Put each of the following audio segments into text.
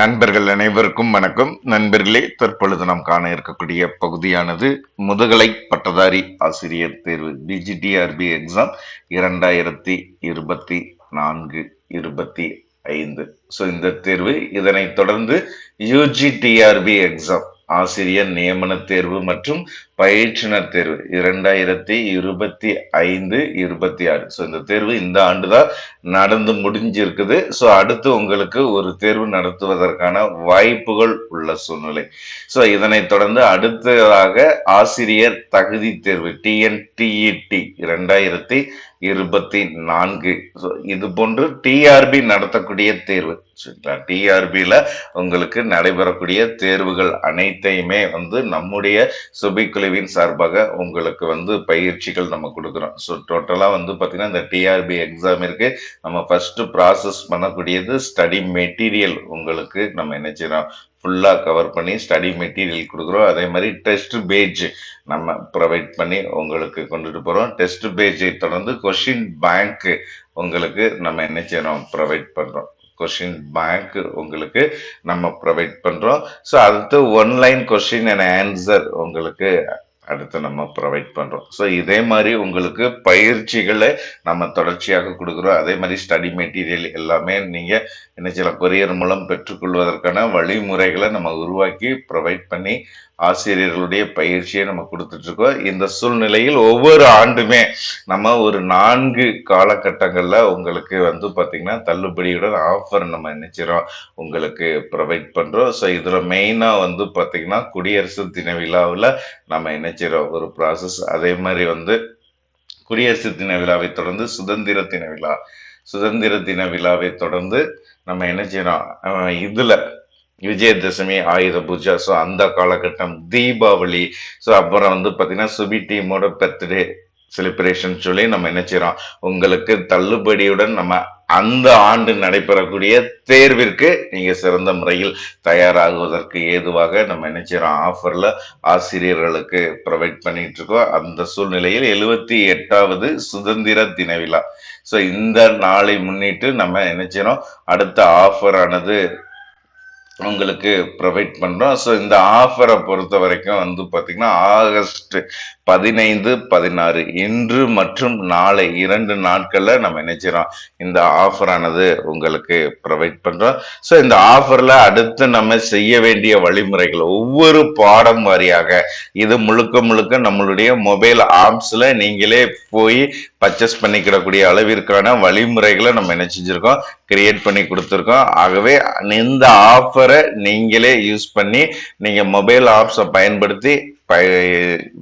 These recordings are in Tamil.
நண்பர்கள் அனைவருக்கும் வணக்கம். நண்பர்களே தற்பொழுது நாம் காண இருக்கக்கூடிய பகுதியானது முதுகலை பட்டதாரி ஆசிரியர் தேர்வு பிஜிடிஆர்பி எக்ஸாம் இரண்டாயிரத்தி இருபத்தி நான்கு இருபத்தி ஐந்து. ஸோ இந்த தேர்வு இதனைத் தொடர்ந்து யூஜிடிஆர்பி எக்ஸாம் ஆசிரியர் நியமன தேர்வு மற்றும் பயிற்றுனர் தேர்வு. இரண்டாயிரத்தி இருபத்தி ஐந்து இருபத்தி ஆறு. ஸோ இந்த தேர்வு இந்த ஆண்டு தான் நடந்து முடிஞ்சிருக்குது. ஸோ அடுத்து உங்களுக்கு ஒரு தேர்வு நடத்துவதற்கான வாய்ப்புகள் உள்ள சூழ்நிலை. ஸோ இதனைத் தொடர்ந்து அடுத்ததாக ஆசிரியர் தகுதி தேர்வு டிஎன்டிஇடி இரண்டாயிரத்தி இருபத்தி நான்கு. ஸோ இது போன்று டிஆர்பி நடத்தக்கூடிய தேர்வு. சரிங்களா டிஆர்பியில் உங்களுக்கு நடைபெறக்கூடிய தேர்வுகள் அனைத்தையுமே வந்து நம்முடைய சுபிக்குழுவின் சார்பாக உங்களுக்கு வந்து பயிற்சிகள் நம்ம கொடுக்குறோம். ஸோ டோட்டலாக வந்து பார்த்திங்கன்னா இந்த டிஆர்பி எக்ஸாமிற்கு நம்ம ஃபஸ்ட்டு ப்ராசஸ் பண்ணக்கூடியது ஸ்டடி மெட்டீரியல் உங்களுக்கு நம்ம என்ன செய்கிறோம் ஃபுல்லாக கவர் பண்ணி ஸ்டடி மெட்டீரியல் கொடுக்குறோம். அதே மாதிரி டெஸ்ட் பேஜ் நம்ம ப்ரொவைட் பண்ணி உங்களுக்கு கொண்டுட்டு போகிறோம் டெஸ்ட் பேஜை தொடர்ந்து கொஷின் பேங்க்கு உங்களுக்கு நம்ம என்ன செய்கிறோம் ப்ரொவைட் பண்ணுறோம் கொஷின் பேங்க் உங்களுக்கு நம்ம ப்ரொவைட் பண்ணுறோம் ஸோ அடுத்து ஒன்லைன் கொஷின் அண்ட் ஆன்சர் உங்களுக்கு அடுத்து நம்ம ப்ரொவைட் பண்ணுறோம் ஸோ இதே மாதிரி உங்களுக்கு பயிற்சிகளை நம்ம தொடர்ச்சியாக கொடுக்குறோம். அதே மாதிரி ஸ்டடி மெட்டீரியல் எல்லாமே நீங்கள் என்ன சில கொரியர் மூலம் பெற்றுக்கொள்வதற்கான வழிமுறைகளை நம்ம உருவாக்கி ப்ரொவைட் பண்ணி ஆசிரியர்களுடைய பயிற்சியை நம்ம கொடுத்துட்ருக்கோம் இந்த சூழ்நிலையில் ஒவ்வொரு ஆண்டுமே நம்ம ஒரு நான்கு காலகட்டங்களில் உங்களுக்கு வந்து பார்த்திங்கன்னா தள்ளுபடியுடன் ஆஃபர் நம்ம நினைச்சிடோம் உங்களுக்கு ப்ரொவைட் பண்ணுறோம் ஸோ இதில் மெயினாக வந்து பார்த்தீங்கன்னா குடியரசு தின விழாவில் நம்ம நினைச்சிரோம் ஒரு ப்ராசஸ் அதே மாதிரி வந்து குடியரசு தின விழாவை தொடர்ந்து சுதந்திர தின விழா. சுதந்திர தின விழாவை தொடர்ந்து நம்ம என்ன செய்யறோம் இதில் விஜயதசமி ஆயுத பூஜா ஸோ அந்த காலகட்டம் தீபாவளி ஸோ அப்புறம் வந்து பார்த்தீங்கன்னா சுபி டீமோட பர்த்டே செலிப்ரேஷன் சொல்லி நம்ம என்ன செய்கிறோம் உங்களுக்கு தள்ளுபடியுடன் நம்ம அந்த ஆண்டு நடைபெறக்கூடிய தேர்விற்கு நீங்கள் சிறந்த முறையில் தயாராகுவதற்கு ஏதுவாக நம்ம என்ன செய்யறோம்? ஆஃபர்ல ஆசிரியர்களுக்கு ப்ரொவைட் பண்ணிட்டு இருக்கோம். அந்த சூழ்நிலையில் எழுபத்தி எட்டாவது சுதந்திர தின விழா. ஸோ இந்த நாளை முன்னிட்டு நம்ம என்ன அடுத்த ஆஃபரானது உங்களுக்கு ப்ரொவைட் பண்ணுறோம் ஸோ இந்த ஆஃபரை பொறுத்த வரைக்கும் வந்து பார்த்தீங்கன்னா ஆகஸ்ட் பதினைந்து பதினாறு இன்று மற்றும் நாளை இரண்டு நாட்களில் நம்ம நினைச்சிடோம் இந்த ஆஃபரானது உங்களுக்கு ப்ரொவைட் பண்ணுறோம் ஸோ இந்த ஆஃபரில் அடுத்து நம்ம செய்ய வேண்டிய வழிமுறைகள் ஒவ்வொரு பாடம் வாரியாக இது முழுக்க முழுக்க நம்மளுடைய மொபைல் ஆப்ஸில் நீங்களே போய் பர்ச்சேஸ் பண்ணிக்கிடக்கூடிய அளவிற்கான வழிமுறைகளை நம்ம என்ன செஞ்சுருக்கோம்? கிரியேட் பண்ணி கொடுத்துருக்கோம். ஆகவே இந்த ஆஃபரை நீங்களே யூஸ் பண்ணி நீங்கள் மொபைல் ஆப்ஸை பயன்படுத்தி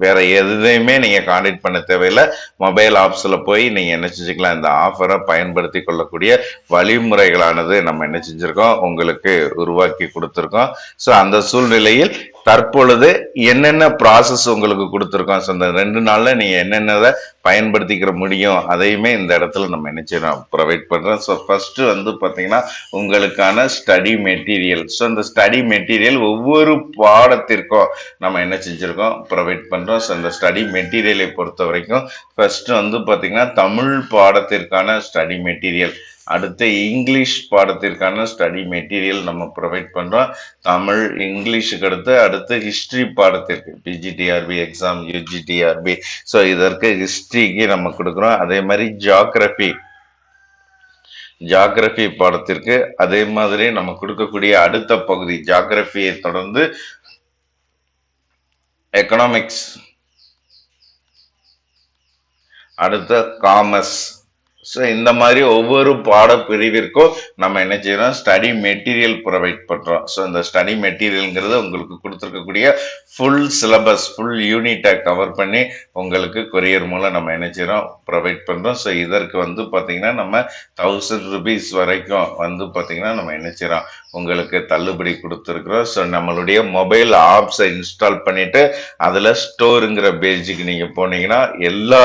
வேற எதையுமே நீங்கள் கான்டாக்ட் பண்ண தேவையில்லை. மொபைல் ஆப்ஸில் போய் நீங்கள் என்ன செஞ்சுக்கலாம் இந்த ஆஃபரை பயன்படுத்தி கொள்ளக்கூடிய வழிமுறைகளானது நம்ம என்ன செஞ்சிருக்கோம் உங்களுக்கு உருவாக்கி கொடுத்துருக்கோம். ஸோ அந்த சூழ்நிலையில் தற்பொழுது என்னென்ன ப்ராசஸ் உங்களுக்கு கொடுத்துருக்கோம் ஸோ அந்த ரெண்டு நாளில் நீங்கள் என்னென்னதை பயன்படுத்திக்கிற முடியும். அதையுமே இந்த இடத்துல நம்ம என்ன செய்யறோம் ப்ரொவைட் பண்ணுறோம் ஸோ ஃபஸ்ட்டு வந்து பார்த்திங்கன்னா உங்களுக்கான ஸ்டடி மெட்டீரியல் ஸோ இந்த ஸ்டடி மெட்டீரியல் ஒவ்வொரு பாடத்திற்கும் நம்ம என்ன செஞ்சுருக்கோம்? ப்ரொவைட் பண்ணுறோம் ஸோ இந்த ஸ்டடி மெட்டீரியலை பொறுத்த வரைக்கும் ஃபஸ்ட்டு வந்து பார்த்திங்கன்னா தமிழ் பாடத்திற்கான ஸ்டடி மெட்டீரியல் அடுத்து இங்கிலீஷ் பாடத்திற்கான ஸ்டடி மெட்டீரியல் நம்ம ப்ரொவைட் பண்ணுறோம் தமிழ் இங்கிலீஷுக்கு அடுத்து அடுத்து ஹிஸ்ட்ரி பாடத்திற்கு. பிஜிடிஆர்பி எக்ஸாம் யூஜிடிஆர்பி ஸோ இதற்கு ஹிஸ்ட்ரிக்கு நம்ம கொடுக்குறோம். அதே மாதிரி ஜியாகிரபி. ஜாகிரபி பாடத்திற்கு அதே மாதிரி நம்ம கொடுக்கக்கூடிய அடுத்த பகுதி ஜாகிரபியை தொடர்ந்து எக்கனாமிக்ஸ் அடுத்த காமர்ஸ் ஸோ இந்த மாதிரி ஒவ்வொரு பாடப்பிரிவிற்கும் நம்ம என்ன செய்யறோம்? ஸ்டடி மெட்டீரியல் ப்ரொவைட் பண்ணுறோம் ஸோ இந்த ஸ்டடி மெட்டீரியல்ங்கிறது உங்களுக்கு கொடுத்துருக்கக்கூடிய ஃபுல் சிலபஸ் ஃபுல் யூனிட்டை கவர் பண்ணி உங்களுக்கு கொரியர் மூலம் நம்ம என்ன செய்யறோம்? ப்ரொவைட் பண்ணுறோம் ஸோ இதற்கு வந்து பார்த்தீங்கன்னா நம்ம தௌசண்ட் ருபீஸ் வரைக்கும் வந்து பார்த்தீங்கன்னா நம்ம என்ன செய்யறோம்? உங்களுக்கு தள்ளுபடி கொடுத்துருக்குறோம். ஸோ நம்மளுடைய மொபைல் ஆப்ஸை இன்ஸ்டால் பண்ணிவிட்டு அதில் ஸ்டோருங்கிற பேஜுக்கு நீங்கள் போனீங்கன்னா எல்லா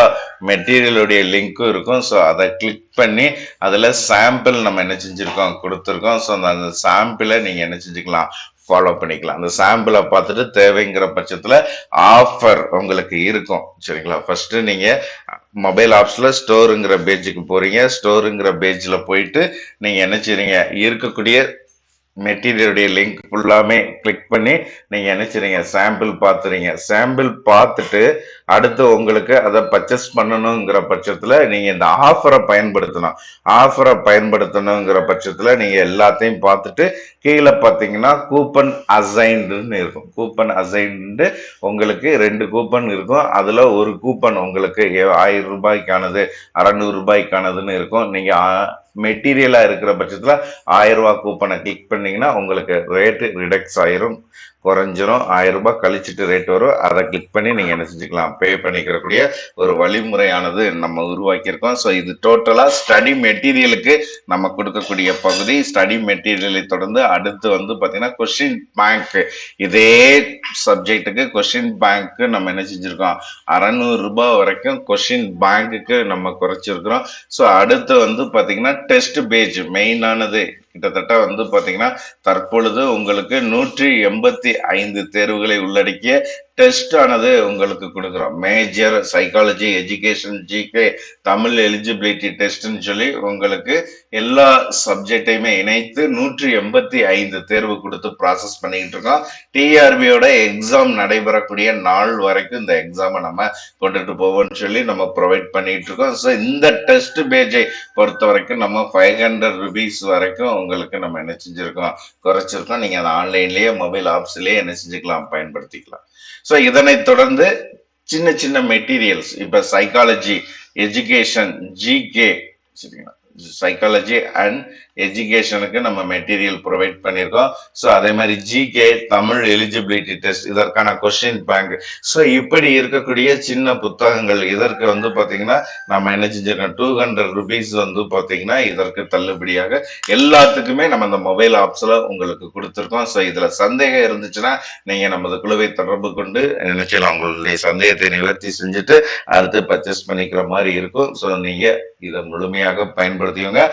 மெட்டீரியலுடைய லிங்க்கும் இருக்கும். ஸோ அதை கிளிக் பண்ணி அதில் சாம்பிள் நம்ம என்ன செஞ்சுருக்கோம் கொடுத்துருக்கோம். ஸோ அந்த சாம்பிளை நீங்கள் என்ன செஞ்சுக்கலாம்? ஃபாலோ பண்ணிக்கலாம். அந்த சாம்பிளை பார்த்துட்டு தேவைங்கிற பட்சத்தில் ஆஃபர் உங்களுக்கு இருக்கும். சரிங்களா? ஃபஸ்ட்டு நீங்கள் மொபைல் ஆப்ஸில் ஸ்டோருங்கிற பேஜுக்கு போகிறீங்க ஸ்டோருங்கிற பேஜில் போயிட்டு நீங்கள் என்ன செய்றீங்க? இருக்கக்கூடிய மெட்டீரியலுடைய லிங்க் ஃபுல்லாமே கிளிக் பண்ணி நீங்கள் என்ன செய்றீங்க சாம்பிள் பார்த்துறீங்க சாம்பிள் பார்த்துட்டு அடுத்து உங்களுக்கு அதை பர்ச்சேஸ் பண்ணணுங்கிற பட்சத்தில் நீங்கள் இந்த ஆஃபரை பயன்படுத்தணும். ஆஃபரை பயன்படுத்தணுங்கிற பட்சத்தில் நீங்கள் எல்லாத்தையும் பார்த்துட்டு கீழே பார்த்தீங்கன்னா கூப்பன் அசைன்டுன்னு இருக்கும். கூப்பன் அசைன்டு உங்களுக்கு ரெண்டு கூப்பன் இருக்கும். அதில் ஒரு கூப்பன் உங்களுக்கு ஆயிரம் ரூபாய்க்கானது அறநூறு ரூபாய்க்கானதுன்னு இருக்கும். நீங்கள் மெட்டீரியலாக இருக்கிற பட்சத்தில் ஆயிரம் ரூபா கூப்பனை கிளிக் பண்ணீங்கன்னா உங்களுக்கு ரேட்டு ரிடக்ஸ் ஆயிரும். குறைஞ்சிரும். ஆயிரம் ரூபாய் கழிச்சிட்டு ரேட் வரும். அதை கிளிக் பண்ணி நீங்க என்ன செஞ்சுக்கலாம்? பே பண்ணிக்கிறக்கூடிய ஒரு வழிமுறையானது நம்ம உருவாக்கியிருக்கோம். ஸோ இது டோட்டலா ஸ்டடி மெட்டீரியலுக்கு நம்ம கொடுக்கக்கூடிய பகுதி. ஸ்டடி மெட்டீரியலை தொடர்ந்து அடுத்து வந்து பாத்தீங்கன்னா கொஸ்டின் பேங்க் இதே சப்ஜெக்ட்டுக்கு கொஸ்டின் பேங்க்கு நம்ம என்ன செஞ்சிருக்கோம்? அறநூறு ரூபாய் வரைக்கும் கொஸ்டின் பேங்க்குக்கு நம்ம குறைச்சிருக்கிறோம். ஸோ அடுத்து வந்து பாத்தீங்கன்னா டெஸ்ட் பேஜ் மெயினானது கிட்டத்தட்ட வந்து பாத்தீங்கன்னா தற்பொழுது உங்களுக்கு நூற்றி எண்பத்தி ஐந்து தேர்வுகளை உள்ளடக்கிய டெஸ்ட் ஆனது உங்களுக்கு கொடுக்குறோம். Major psychology education GK Tamil eligibility டெஸ்ட்னு சொல்லி உங்களுக்கு எல்லா சப்ஜெக்டையுமே இணைத்து நூற்றி எண்பத்தி ஐந்து தேர்வு கொடுத்து ப்ராசஸ் பண்ணிக்கிட்டு இருக்கோம். டிஆர்பியோட எக்ஸாம் நடைபெறக்கூடிய நாள் வரைக்கும் இந்த எக்ஸாமை நம்ம கொண்டுட்டு போவோம்னு சொல்லி நம்ம ப்ரொவைட் பண்ணிட்டு இருக்கோம். ஸோ இந்த டெஸ்ட் பேஜை பொறுத்த வரைக்கும் நம்ம ஃபைவ் ஹண்ட்ரட் ருபீஸ் வரைக்கும் உங்களுக்கு நம்ம என்ன செஞ்சுருக்கோம்? குறைச்சிருக்கோம். நீங்கள் அதை ஆன்லைன்லேயே மொபைல் ஆப்ஸ்லேயே என்ன செஞ்சுக்கலாம்? பயன்படுத்திக்கலாம். ஸோ இதனைத் தொடர்ந்து சின்ன சின்ன மெட்டீரியல்ஸ் இப்போ சைக்காலஜி எஜுகேஷன் ஜிகே சரிங்களா? சைக்காலஜி அண்ட் எஜுகேஷனுக்கு நம்ம மெட்டீரியல் ப்ரொவைட் பண்ணியிருக்கோம் ஸோ அதே மாதிரி ஜிகே தமிழ் எலிஜிபிலிட்டி டெஸ்ட் இதற்கான கொஸ்டின் பேங்க் ஸோ இப்படி இருக்கக்கூடிய சின்ன புத்தகங்கள் இதற்கு வந்து பார்த்தீங்கன்னா நம்ம என்ன செஞ்சிருக்கோம்? டூ ஹண்ட்ரட் ருபீஸ் வந்து பார்த்தீங்கன்னா இதற்கு தள்ளுபடியாக எல்லாத்துக்குமே நம்ம இந்த மொபைல் ஆப்ஸில் உங்களுக்கு கொடுத்துருக்கோம். ஸோ இதில் சந்தேகம் இருந்துச்சுன்னா நீங்கள் நமது குழுவை தொடர்பு கொண்டு நினைச்சலாம் உங்களுடைய சந்தேகத்தை நிவர்த்தி செஞ்சுட்டு அடுத்து பர்ச்சேஸ் பண்ணிக்கிற மாதிரி இருக்கும். ஸோ நீங்கள் இதை முழுமையாக பயன்படுத்திக்கோங்க.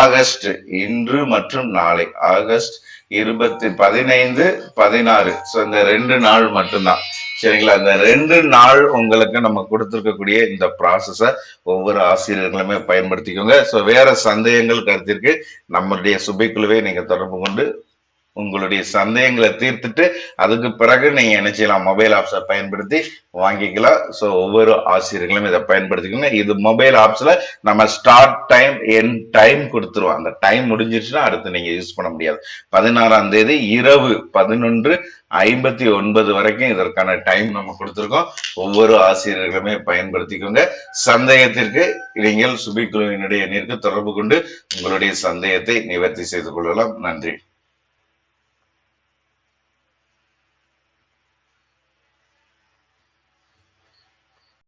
ஆகஸ்ட் இன்று மற்றும் நாளை ஆகஸ்ட் இருபத்தி பதினைந்து பதினாறு. ஸோ இந்த ரெண்டு நாள் மட்டும்தான். சரிங்களா? இந்த ரெண்டு நாள் உங்களுக்கு நம்ம கொடுத்துருக்கக்கூடிய இந்த ப்ராசஸை ஒவ்வொரு ஆசிரியர்களுமே பயன்படுத்திக்கோங்க. ஸோ வேற சந்தேகங்கள் கருத்திற்கு நம்மளுடைய சுபைக்குழுவை நீங்கள் தொடர்பு கொண்டு உங்களுடைய சந்தேகங்களை தீர்த்துட்டு அதுக்கு பிறகு நீங்க என்ன செய்யலாம்? மொபைல் ஆப்ஸை பயன்படுத்தி வாங்கிக்கலாம். ஸோ ஒவ்வொரு ஆசிரியர்களும் இதை பயன்படுத்திக்கோங்க இது மொபைல் ஆப்ஸ்ல நம்ம ஸ்டார்ட் டைம் என் டைம் கொடுத்துருவோம். அந்த டைம் முடிஞ்சிருச்சுன்னா அடுத்து நீங்க யூஸ் பண்ண முடியாது. பதினாறாம் தேதி இரவு பதினொன்று ஐம்பத்தி ஒன்பது வரைக்கும் இதற்கான டைம் நம்ம கொடுத்துருக்கோம். ஒவ்வொரு ஆசிரியர்களுமே பயன்படுத்திக்கோங்க. சந்தேகத்திற்கு நீங்கள் சுபி குழுவினுடைய தொடர்பு கொண்டு உங்களுடைய சந்தேகத்தை நிவர்த்தி செய்து கொள்ளலாம். நன்றி.